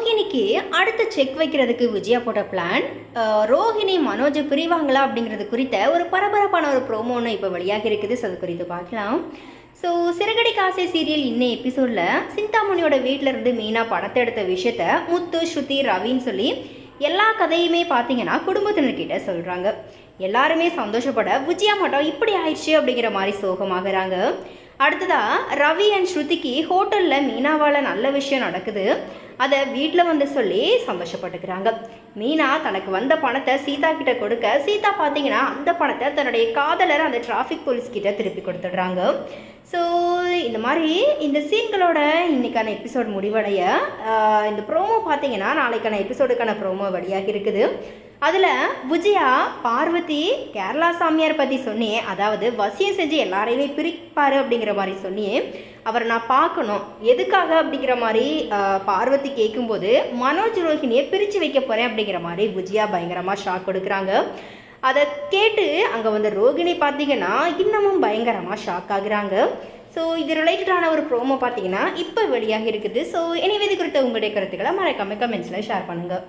ரோஹிணிக்கு அடுத்த செக் வைக்கிறதுக்கு விஜயா போட்ட பிளான் ரோஹிணி மனோஜ் பிரிவாங்களா அப்படிங்கிறது குறித்த ஒரு பரபரப்பான ஒரு ப்ரோமோன்னு இப்போ வெளியாக இருக்குது. ஸோ அது குறித்து பார்க்கலாம். ஸோ சிறகடி காசை சீரியல் இன்னும் எபிசோடில் சிந்தாமணியோட வீட்டில் இருந்து மீனா பணத்தை எடுத்த விஷயத்த முத்து ஸ்ருதி ரவின்னு சொல்லி எல்லா கதையுமே பார்த்தீங்கன்னா குடும்பத்தினர்கிட்ட சொல்கிறாங்க எல்லாருமே சந்தோஷப்பட விஜயா மட்டும் இப்படி ஆயிடுச்சு அப்படிங்கிற மாதிரி சோகமாகறாங்க. அடுத்ததாக ரவி அண்ட் ஸ்ருதிக்கு ஹோட்டலில் மீனாவால் நல்ல விஷயம் நடக்குது. அதை வீட்டில் வந்து சொல்லி சந்தோஷப்பட்டுக்கிறாங்க. மீனா தனக்கு வந்த பணத்தை சீதா கிட்ட கொடுக்க சீதா பார்த்தீங்கன்னா அந்த பணத்தை தன்னுடைய காதலர் அந்த டிராஃபிக் போலீஸ் கிட்ட திருப்பி கொடுத்துடுறாங்க. ஸோ இந்த மாதிரி இந்த சீன்களோட இன்னைக்கான எபிசோட் முடிவடைய இந்த ப்ரோமோ பார்த்தீங்கன்னா நாளைக்கான எபிசோடுக்கான ப்ரோமோ வழியாக இருக்குது. அதில் விஜயா பார்வதி கேரளா சாமியார் பற்றி சொன்னியே அதாவது வசியம் செஞ்சு எல்லாரையுமே பிரிப்பார் அப்படிங்கிற மாதிரி சொன்னி அவரை நான் பார்க்கணும். எதுக்காக அப்படிங்கிற மாதிரி பார்வதி கேட்கும்போது மனோஜ் ரோஹிணியை பிரித்து வைக்க போகிறேன் அப்படிங்கிற மாதிரி விஜயா பயங்கரமாக ஷாக் கொடுக்குறாங்க. அதை கேட்டு அங்கே வந்த ரோகிணி பார்த்தீங்கன்னா இன்னமும் பயங்கரமாக ஷாக் ஆகுறாங்க. ஸோ இது ரிலேட்டடான ஒரு ப்ரோமோ பார்த்தீங்கன்னா இப்போ வெளியாக இருக்குது. ஸோ எனவே இது குறித்த உங்களுடைய கருத்துக்களை மறக்காம கமெண்ட்ஸில் ஷேர் பண்ணுங்கள்